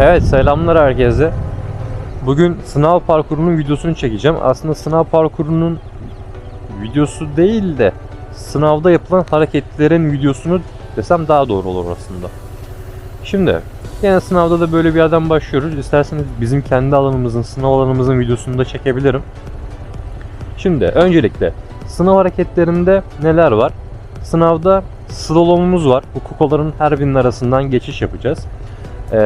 Evet selamlar herkese. Bugün sınav parkurunun videosunu çekeceğim. Aslında sınav parkurunun videosu değil de sınavda yapılan hareketlerin videosunu desem daha doğru olur aslında. Şimdi yine sınavda da böyle bir yerden başlıyoruz. İsterseniz bizim kendi alanımızın, sınav alanımızın videosunu da çekebilirim. Şimdi öncelikle sınav hareketlerinde neler var? Sınavda slalomumuz var. Bu kukaların her birinin arasından geçiş yapacağız. Ee,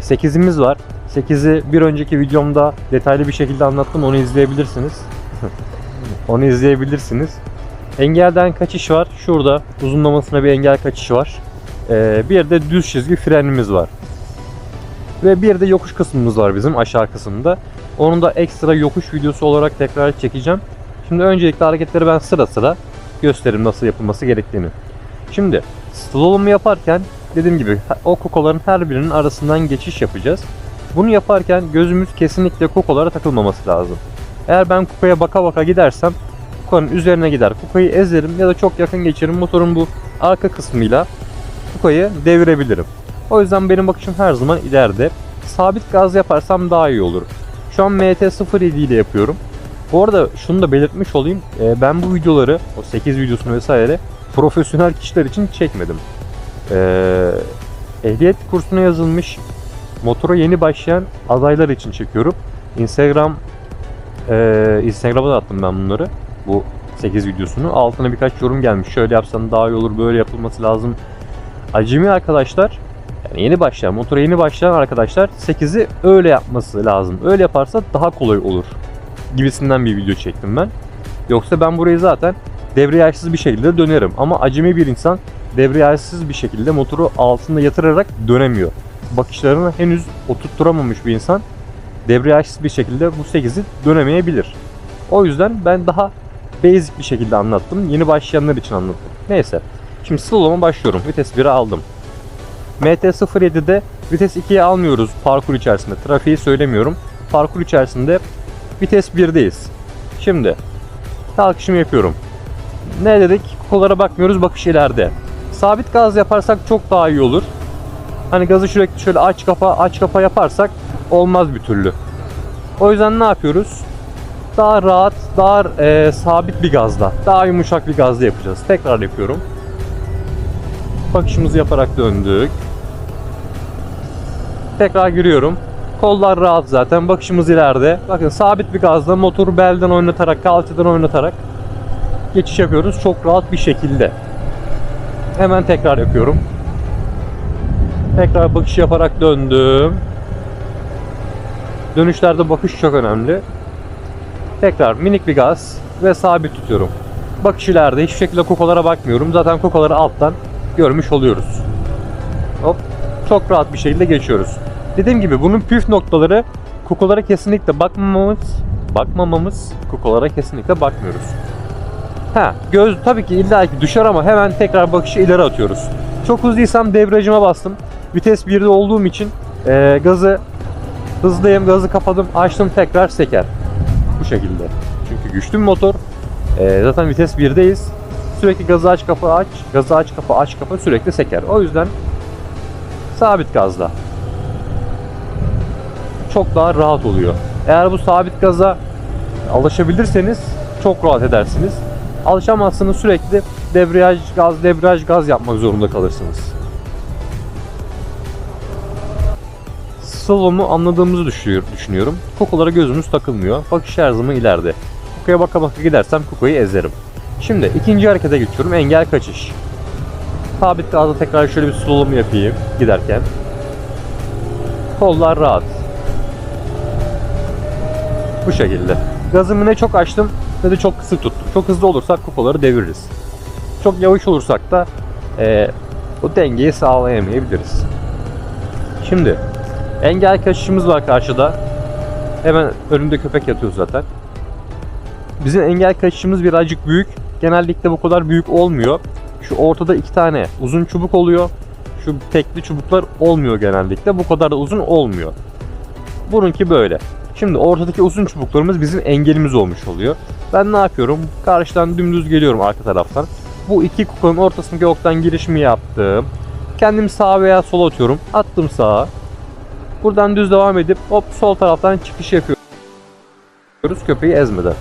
8'imiz var. 8'i bir önceki videomda detaylı bir şekilde anlattım. Onu izleyebilirsiniz. Onu izleyebilirsiniz. Engelden kaçış var. Şurada uzunlamasına bir engel kaçışı var. Ee, bir de düz çizgi frenimiz var. Ve bir de yokuş kısmımız var bizim aşağı kısımda. Onun da ekstra yokuş videosu olarak tekrar çekeceğim. Şimdi öncelikle hareketleri ben sıra sıra göstereyim nasıl yapılması gerektiğini. Şimdi slalomu yaparken dediğim gibi o kokoların her birinin arasından geçiş yapacağız. Bunu yaparken gözümüz kesinlikle kokolara takılmaması lazım. Eğer ben kukaya baka baka gidersem kukanın üzerine gider. Kukayı ezerim ya da çok yakın geçerim. Motorun bu arka kısmıyla kukayı devirebilirim. O yüzden benim bakışım her zaman ileride. Sabit gaz yaparsam daha iyi olur. Şu an MT-07 ile yapıyorum. Bu arada şunu da belirtmiş olayım. Ee, Ben bu videoları, o 8 videosunu vesaire profesyonel kişiler için çekmedim. Ee, ehliyet kursuna yazılmış motora yeni başlayan adaylar için çekiyorum. Instagram e, Instagram'a da attım ben bunları. Bu 8 videosunu. Altına birkaç yorum gelmiş. Şöyle yapsan daha iyi olur, böyle yapılması lazım. Acemi arkadaşlar yani yeni başlayan, motora yeni başlayan arkadaşlar 8'i öyle yapması lazım. Öyle yaparsa daha kolay olur gibisinden bir video çektim ben. Yoksa ben burayı zaten debriyajsız bir şekilde dönerim. Ama acemi bir insan debriyajsız bir şekilde motoru altında yatırarak dönemiyor. Bakışlarını henüz oturtturamamış bir insan debriyajsız bir şekilde bu 8'i dönemeyebilir. O yüzden ben daha basic bir şekilde anlattım. Yeni başlayanlar için anlattım. Neyse. Şimdi slalom'a başlıyorum. Vites 1'i aldım. MT-07'de vites 2'yi almıyoruz parkur içerisinde. Trafiği söylemiyorum. Parkur içerisinde vites 1'deyiz. Şimdi kalkışımı yapıyorum. Ne dedik? Kollara bakmıyoruz, bakış ileride. Sabit gaz yaparsak çok daha iyi olur. Hani gazı sürekli şöyle aç kapa aç kapa yaparsak olmaz bir türlü. O yüzden ne yapıyoruz? Daha rahat, daha e, sabit bir gazla, daha yumuşak bir gazla yapacağız. Tekrar yapıyorum. Bakışımızı yaparak döndük. Tekrar giriyorum. Kollar rahat zaten. Bakışımız ileride. Bakın sabit bir gazla motoru belden oynatarak, kalçadan oynatarak geçiş yapıyoruz. Çok rahat bir şekilde. Hemen tekrar yapıyorum. Tekrar bakış yaparak döndüm. Dönüşlerde bakış çok önemli. Tekrar minik bir gaz ve sabit tutuyorum. Bakış ileride. Hiçbir şekilde kokolara bakmıyorum. Zaten kokoları alttan görmüş oluyoruz. Hop. Çok rahat bir şekilde geçiyoruz. Dediğim gibi bunun püf noktaları kokolara kesinlikle bakmamamız, bakmamamız, kokolara kesinlikle bakmıyoruz. Ha, göz tabii ki illa düşer ama hemen tekrar bakışı ileri atıyoruz. Çok hızlıysam debriyajıma bastım. Vites 1'de olduğum için e, gazı hızlıyım, gazı kapadım, açtım tekrar seker. Bu şekilde. Çünkü güçlü bir motor. E, zaten vites 1'deyiz. Sürekli gazı aç kapa aç, gazı aç kapa aç kapa sürekli seker. O yüzden sabit gazla çok daha rahat oluyor. Eğer bu sabit gaza alışabilirseniz çok rahat edersiniz. Alışamazsınız sürekli debriyaj gaz debriyaj gaz yapmak zorunda kalırsınız. Slalomu anladığımızı düşünüyorum. Kokolara gözümüz takılmıyor. Bakış her zaman ileride. Kokoya baka baka gidersem kokoyu ezerim. Şimdi ikinci harekete geçiyorum. Engel kaçış. Sabit gazla tekrar şöyle bir slalom yapayım giderken. Kollar rahat. Bu şekilde. Gazımı ne çok açtım ne de çok kısık tuttum. Çok hızlı olursak kupaları deviririz. Çok yavaş olursak da eee o dengeyi sağlayamayabiliriz. Şimdi engel kaçışımız var karşıda. Hemen önümde köpek yatıyor zaten. Bizim engel kaçışımız birazcık büyük. Genellikle bu kadar büyük olmuyor. Şu ortada iki tane uzun çubuk oluyor. Şu tekli çubuklar olmuyor genellikle. Bu kadar da uzun olmuyor. Bununki böyle. Şimdi ortadaki uzun çubuklarımız bizim engelimiz olmuş oluyor. Ben ne yapıyorum? Karşıdan dümdüz geliyorum arka taraftan. Bu iki kukanın ortasındaki oktan girişimi yaptım. Kendim sağa veya sola atıyorum. Attım sağa. Buradan düz devam edip hop sol taraftan çıkış yapıyoruz köpeği ezmeden.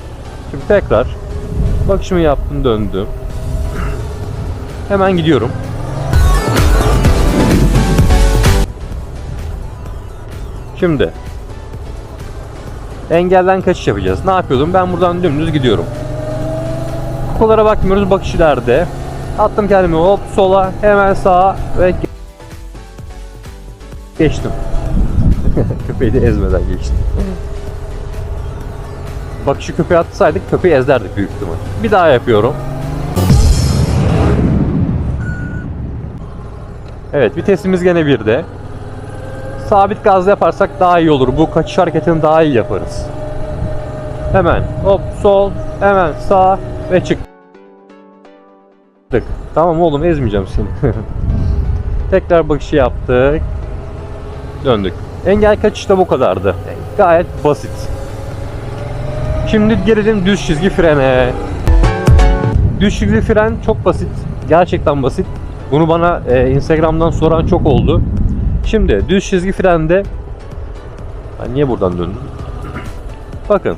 Şimdi tekrar bakışımı yaptım döndüm. Hemen gidiyorum. Şimdi engelden kaçış yapacağız. Ne yapıyordum? Ben buradan dümdüz gidiyorum. Kolara bakmıyoruz bakış ileride. Attım kendimi hop sola hemen sağa ve ge- geçtim. Köpeği de ezmeden geçtim. Bakışı köpeğe atsaydık köpeği ezlerdik büyük ihtimal. Bir daha yapıyorum. Evet vitesimiz gene birde. Sabit gaz yaparsak daha iyi olur. Bu kaçış hareketini daha iyi yaparız. Hemen hop sol, hemen sağ ve çık. Tamam oğlum ezmeyeceğim seni. Tekrar bakışı yaptık. Döndük. Engel kaçışta bu kadardı. Gayet basit. Şimdi gelelim düz çizgi frene. Düz çizgi fren çok basit. Gerçekten basit. Bunu bana e, Instagram'dan soran çok oldu. Şimdi düz çizgi frende ben niye buradan döndüm? Bakın.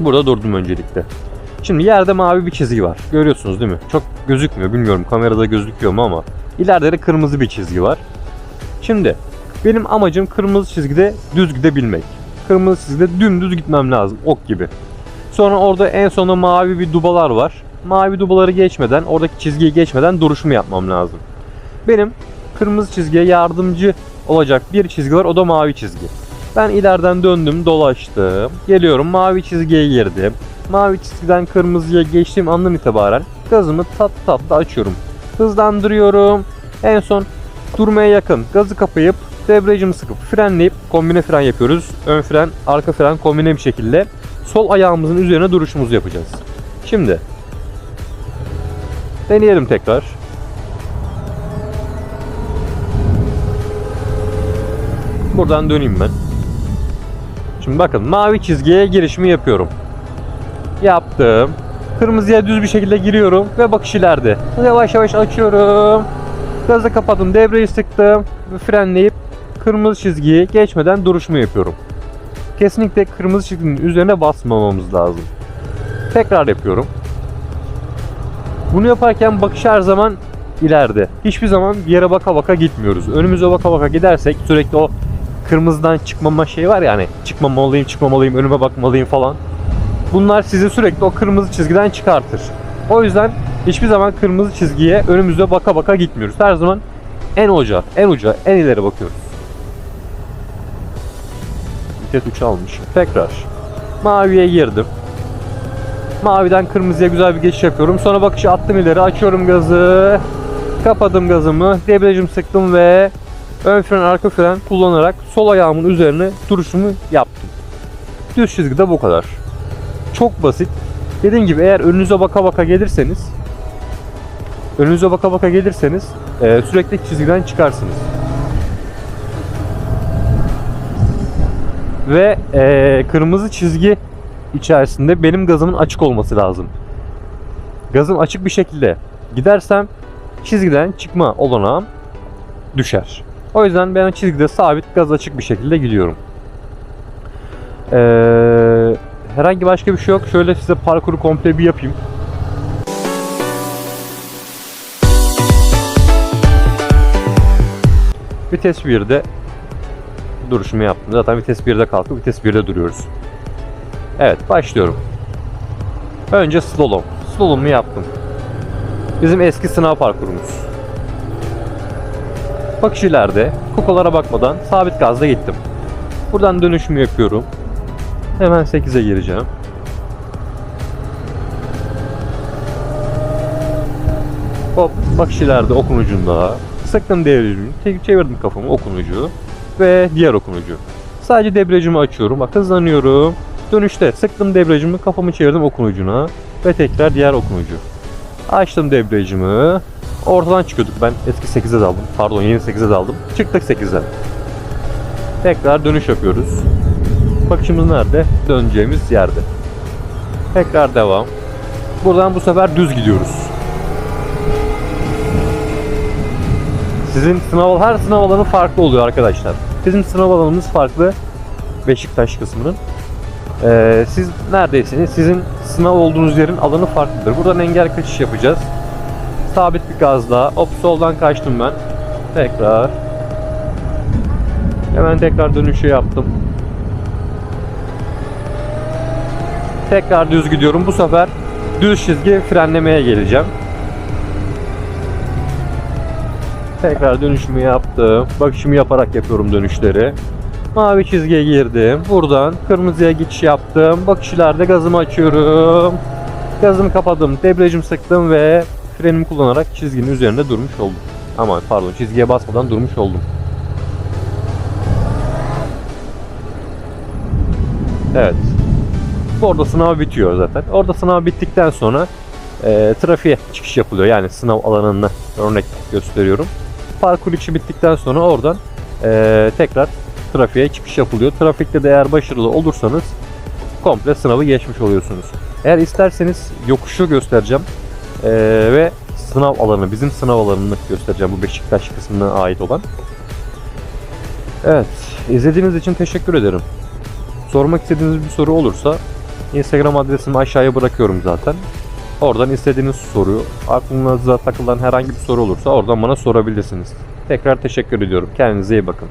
Burada durdum öncelikle. Şimdi yerde mavi bir çizgi var. Görüyorsunuz değil mi? Çok gözükmüyor. Bilmiyorum kamerada gözüküyor mu ama ileride de kırmızı bir çizgi var. Şimdi benim amacım kırmızı çizgide düz gidebilmek. Kırmızı çizgide dümdüz gitmem lazım. Ok gibi. Sonra orada en sonunda mavi bir dubalar var. Mavi dubaları geçmeden, oradaki çizgiyi geçmeden duruşumu yapmam lazım. Benim kırmızı çizgiye yardımcı olacak bir çizgi var. O da mavi çizgi. Ben ileriden döndüm, dolaştım. Geliyorum mavi çizgiye girdim. Mavi çizgiden kırmızıya geçtiğim andan itibaren gazımı tat tatlı açıyorum. Hızlandırıyorum. En son durmaya yakın gazı kapayıp debriyajımı sıkıp frenleyip kombine fren yapıyoruz. Ön fren, arka fren kombine bir şekilde sol ayağımızın üzerine duruşumuzu yapacağız. Şimdi deneyelim tekrar. Buradan döneyim ben. Şimdi bakın mavi çizgiye girişimi yapıyorum. Yaptım. Kırmızıya düz bir şekilde giriyorum ve bakış ileride. Yavaş yavaş açıyorum. Gazı kapadım, debriyajı sıktım frenleyip kırmızı çizgiyi geçmeden duruşumu yapıyorum. Kesinlikle kırmızı çizginin üzerine basmamamız lazım. Tekrar yapıyorum. Bunu yaparken bakış her zaman ileride. Hiçbir zaman bir yere baka baka gitmiyoruz. Önümüze baka baka gidersek sürekli o kırmızıdan çıkmama şey var ya hani çıkmamalıyım çıkmamalıyım önüme bakmalıyım falan. Bunlar sizi sürekli o kırmızı çizgiden çıkartır. O yüzden hiçbir zaman kırmızı çizgiye önümüze baka baka gitmiyoruz. Her zaman en uca, en uca, en ileri bakıyoruz. Vites 3 almış. Tekrar. Maviye girdim. Maviden kırmızıya güzel bir geçiş yapıyorum. Sonra bakışı attım ileri. Açıyorum gazı. Kapadım gazımı. Debriyajımı sıktım ve ön fren arka fren kullanarak sol ayağımın üzerine duruşumu yaptım. Düz çizgide bu kadar. Çok basit. Dediğim gibi eğer önünüze baka baka gelirseniz önünüze baka baka gelirseniz e, sürekli çizgiden çıkarsınız. Ve e, kırmızı çizgi içerisinde benim gazımın açık olması lazım. Gazım açık bir şekilde gidersem çizgiden çıkma olanağım düşer. O yüzden ben çizgide sabit gaz açık bir şekilde gidiyorum. Ee, herhangi başka bir şey yok. Şöyle size parkuru komple bir yapayım. Vites 1'de duruşumu yaptım. Zaten vites 1'de kalkıp vites 1'de duruyoruz. Evet başlıyorum. Önce slalom. Slalomu yaptım. Bizim eski sınav parkurumuz. Bakış ileride. Kukalara bakmadan sabit gazla gittim. Buradan dönüşümü yapıyorum. Hemen 8'e gireceğim. Hop bakış ileride okun ucunda. Sıktım devrimi. Tek çevirdim kafamı okun ucu. Ve diğer okun ucu. Sadece debriyajımı açıyorum. Bak hızlanıyorum. Dönüşte sıktım debriyajımı kafamı çevirdim okun ucuna. Ve tekrar diğer okun ucu. Açtım debriyajımı. Ortadan çıkıyorduk. Ben eski 8'e daldım. Pardon yeni 8'e daldım. Çıktık 8'den. Tekrar dönüş yapıyoruz. Bakışımız nerede? Döneceğimiz yerde. Tekrar devam. Buradan bu sefer düz gidiyoruz. Sizin sınav her sınav alanı farklı oluyor arkadaşlar. Bizim sınav alanımız farklı. Beşiktaş kısmının. Ee, siz neredeyseniz sizin sınav olduğunuz yerin alanı farklıdır. Buradan engel kaçış yapacağız. Sabit bir gazla. Hop soldan kaçtım ben. Tekrar. Hemen tekrar dönüşü yaptım. Tekrar düz gidiyorum. Bu sefer düz çizgi frenlemeye geleceğim. Tekrar dönüşümü yaptım. Bakışımı yaparak yapıyorum dönüşleri. Mavi çizgiye girdim. Buradan kırmızıya geçiş yaptım. Bakış ileride gazımı açıyorum. Gazımı kapadım. Debriyajımı sıktım ve frenimi kullanarak çizginin üzerinde durmuş oldum. Aman pardon çizgiye basmadan durmuş oldum. Evet. Orada sınav bitiyor zaten. Orada sınav bittikten sonra e, trafiğe çıkış yapılıyor. Yani sınav alanına örnek gösteriyorum. Parkur içi bittikten sonra oradan e, tekrar trafiğe çıkış yapılıyor. Trafikte de eğer başarılı olursanız komple sınavı geçmiş oluyorsunuz. Eğer isterseniz yokuşu göstereceğim e, ve sınav alanı, bizim sınav alanını göstereceğim bu Beşiktaş kısmına ait olan. Evet, izlediğiniz için teşekkür ederim. Sormak istediğiniz bir soru olursa Instagram adresimi aşağıya bırakıyorum zaten. Oradan istediğiniz soruyu, aklınıza takılan herhangi bir soru olursa oradan bana sorabilirsiniz. Tekrar teşekkür ediyorum. Kendinize iyi bakın.